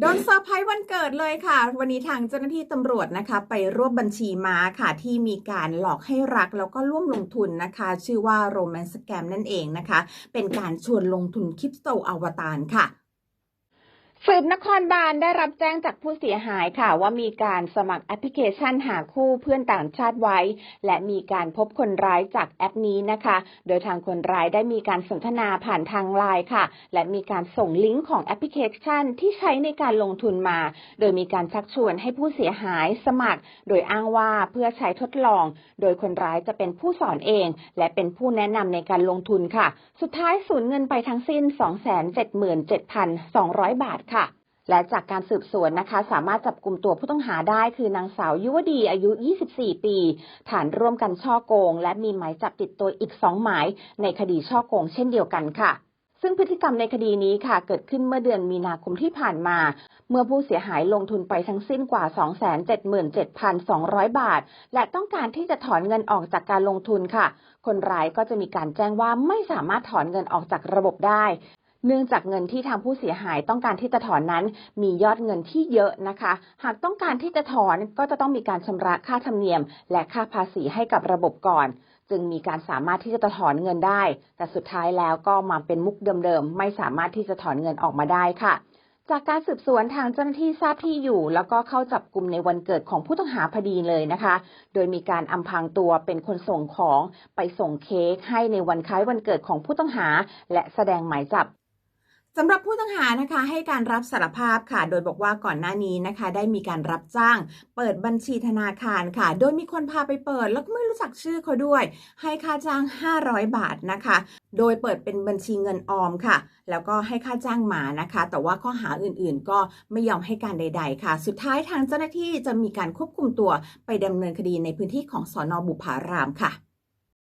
โดนเซอร์ไพรส์วันเกิดเลยค่ะ วันนี้ทางเจ้าหน้าที่ตำรวจนะคะ ไปรวบบัญชีม้าค่ะ ที่มีการหลอกให้รักแล้วก็ร่วมลงทุนนะคะ ชื่อว่า Romance Scam นั่นเองนะคะ เป็นการชวนลงทุนคริปโตอวตารค่ะ สืบนครบาลได้รับแจ้งจากผู้เสียหายค่ะ ว่ามีการสมัครแอปพลิเคชันหาคู่เพื่อนต่างชาติไว้ และมีการพบคนร้ายจากแอปนี้นะคะ โดยทางคนร้ายได้มีการสนทนาผ่านทางไลน์ค่ะ และมีการส่งลิงก์ของแอปพลิเคชันที่ใช้ในการลงทุนมา โดยมีการชักชวนให้ผู้เสียหายสมัคร โดยอ้างว่าเพื่อใช้ทดลอง โดยคนร้ายจะเป็นผู้สอนเอง และเป็นผู้แนะนำในการลงทุนค่ะ สุดท้ายสูญเงินไปทั้งสิ้น 277,200 บาทค่ะ และจากการสืบสวนนะคะ สามารถจับกลุ่มตัวผู้ต้องหาได้คือนางสาวยุวดีอายุ 24 ปี ฐานร่วมกันช่อโกง และมีหมายจับติดตัวอีก2หมายในคดีช่อโกงเช่นเดียวกันค่ะซึ่งพฤติกรรมในคดีนี้ค่ะ เกิดขึ้นเมื่อเดือนมีนาคมที่ผ่านมา เมื่อผู้เสียหายลงทุนไปทั้งสิ้นกว่า 277,200 บาท และต้องการที่จะถอนเงินออกจากการลงทุนค่ะ คนร้ายก็จะมีการแจ้งว่าไม่สามารถถอนเงินออกจากระบบได้ เนื่องจากเงินที่ทางผู้เสียหายต้องการที่จะถอนนั้น มียอดเงินที่เยอะนะคะ หากต้องการที่จะถอนก็จะต้องมีการชำระค่าธรรมเนียม และค่าภาษีให้กับระบบก่อน จึงมีการสามารถที่จะถอนเงินได้ แต่สุดท้ายแล้วก็มาเป็นมุกเดิมๆ ไม่สามารถที่จะถอนเงินออกมาได้ค่ะจากการสืบสวนทางเจ้าหน้าที่ทราบที่อยู่ แล้วก็เข้าจับกลุ่มในวันเกิดของผู้ต้องหาพอดีเลยนะคะ โดยมีการอำพรางตัวเป็นคนส่งของไปส่งเค้กให้ในวันคล้ายวันเกิดของผู้ต้องหา และแสดงหมายจับ สำหรับผู้ต้องหานะคะให้การรับสารภาพค่ะ โดยบอกว่าก่อนหน้านี้นะคะ ได้มีการรับจ้าง เปิดบัญชีธนาคารค่ะ โดยมีคนพาไปเปิดแล้วก็ไม่รู้จักชื่อเขาด้วย ให้ค่าจ้าง 500 บาทนะคะ โดยเปิดเป็นบัญชีเงินออมค่ะ แล้วก็ให้ค่าจ้างมานะคะ แต่ว่าข้อหาอื่นๆ ก็ไม่ยอมให้การใด ๆ ค่ะ สุดท้ายทางเจ้าหน้าที่จะมีการควบคุมตัวไปดำเนินคดีในพื้นที่ของสอนอบุพารามค่ะ